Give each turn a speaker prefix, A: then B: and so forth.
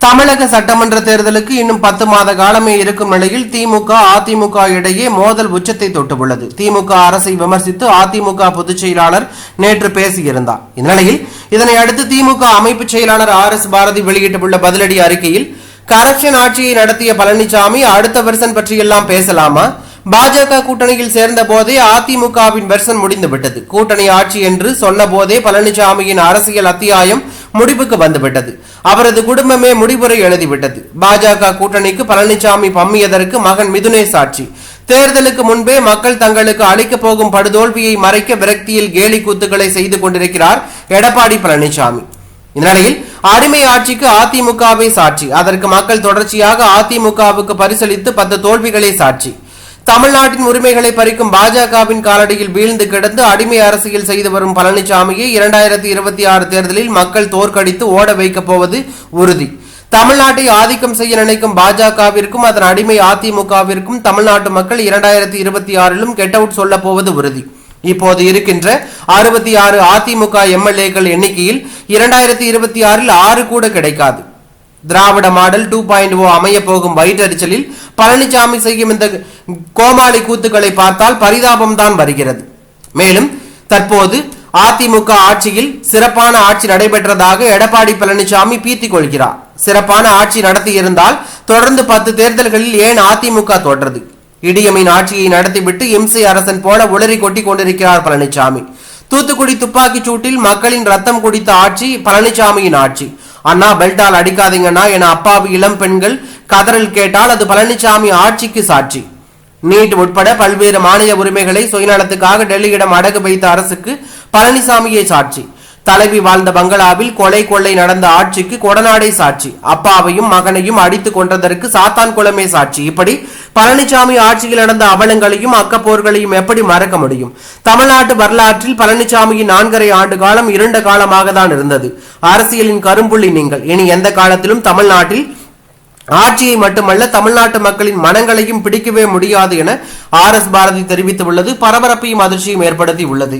A: தமிழக சட்டமன்ற தேர்தலுக்கு இன்னும் பத்து மாத காலமே இருக்கும் நிலையில் திமுக அதிமுக இடையே மோதல் உச்சத்தை தொட்டுள்ளது. திமுக அரசை விமர்சித்து அதிமுக பொதுச் செயலாளர் நேற்று பேசியிருந்தார். இந்நிலையில் இதனை அடுத்து திமுக அமைப்பு செயலாளர் ஆர் எஸ் பாரதி வெளியிட்டுள்ள பதிலடி அறிக்கையில் கரப்ஷன் ஆட்சியை நடத்திய பழனிசாமி அடுத்த வெர்சன் பற்றியெல்லாம் பேசலாமா? பாஜக கூட்டணியில் சேர்ந்த போதே அதிமுகவின் வெர்சன் முடிந்துவிட்டது. கூட்டணி ஆட்சி என்று சொன்ன போதே பழனிசாமியின் அரசியல் அத்தியாயம் முடிவுக்கு வந்துவிட்டது. அவரது குடும்பமே முடிவுரை எழுதிவிட்டது. பாஜக கூட்டணிக்கு பழனிசாமி பம்மியதற்கு மகன் மிதுனே சாட்சி. தேர்தலுக்கு முன்பே மக்கள் தங்களுக்கு அளிக்கப் போகும் படுதோல்வியை மறைக்க விரக்தியில் கேலி கூத்துக்களை செய்து கொண்டிருக்கிறார் எடப்பாடி பழனிசாமி இந்நிலையில் அடிமை ஆட்சிக்கு அதிமுகவே சாட்சி. அதற்கு மக்கள் தொடர்ச்சியாக அதிமுகவுக்கு பரிசளித்து பத்து தோல்விகளே சாட்சி. தமிழ்நாட்டின் உரிமைகளை பறிக்கும் பாஜகவின் காலடியில் வீழ்ந்து கிடந்து அடிமை அரசியல் செய்து வரும் பழனிசாமியை இரண்டாயிரத்தி இருபத்தி ஆறு தேர்தலில் மக்கள் தோற்கடித்து ஓட வைக்கப் போவது உறுதி. தமிழ்நாட்டை ஆதிக்கம் செய்ய நினைக்கும் பாஜகவிற்கும் அதன் அடிமை அதிமுகவிற்கும் தமிழ்நாட்டு மக்கள் இரண்டாயிரத்தி இருபத்தி ஆறிலும் கெட் அவுட் சொல்ல போவது உறுதி. இப்போது இருக்கின்ற அறுபத்தி ஆறு அதிமுக எம்எல்ஏக்கள் எண்ணிக்கையில் இரண்டாயிரத்தி இருபத்தி ஆறில் ஆறு கூட கிடைக்காது. Dravida model two point O அமைய போகும் வயிற்றறிச்சலில் பழனிசாமி செய்யும் இந்த கோமாளி கூத்துக்களை பார்த்தால் பரிதாபம் தான் வருகிறது. மேலும் தற்போது அதிமுக ஆட்சியில் சிறப்பான ஆட்சி நடைபெற்றதாக எடப்பாடி பழனிசாமி பீத்திக் கொள்கிறார். சிறப்பான ஆட்சி நடத்தியிருந்தால் தொடர்ந்து பத்து தேர்தல்களில் ஏன் அதிமுக தோற்றது? இடியமின் ஆட்சியை நடத்திவிட்டு இம்சை அரசன் போல உளறி கொட்டி கொண்டிருக்கிறார் பழனிசாமி தூத்துக்குடி துப்பாக்கிச் சூட்டில் மக்களின் ரத்தம் குடித்த ஆட்சி பழனிசாமியின் ஆட்சி. அண்ணா பெல்டால் அடிக்காதீங்கண்ணா. என அப்பாவி இளம் பெண்கள் கதறல் கேட்டால் அது பழனிசாமி ஆட்சிக்கு சாட்சி. நீட் உட்பட பல்வேறு மாநில உரிமைகளை சுயநலத்துக்காக டெல்லியிடம் அடகு வைத்த அரசுக்கு பழனிசாமியே சாட்சி. தலைவி வாழ்ந்த பங்களாவில் கொலை கொள்ளை நடந்த ஆட்சிக்கு கொடநாடை சாட்சி. அப்பாவையும் மகனையும் அடித்து கொன்றதற்கு சாத்தான் குளமே சாட்சி. இப்படி பழனிசாமி ஆட்சியில் நடந்த அவலங்களையும் அக்கப்போர்களையும் எப்படி மறக்க முடியும்? தமிழ்நாட்டு வரலாற்றில் பழனிசாமியின் நான்கரை ஆண்டு காலம் இருண்ட காலமாக தான் இருந்தது. அரசியலின் கரும்புள்ளி நீங்கள். இனி எந்த காலத்திலும் தமிழ்நாட்டில் ஆட்சியை மட்டுமல்ல தமிழ்நாட்டு மக்களின் மனங்களையும் பிடிக்கவே முடியாது என ஆர் எஸ் பாரதி தெரிவித்துள்ளது. பரபரப்பையும் அதிர்ச்சியும் ஏற்படுத்தி உள்ளது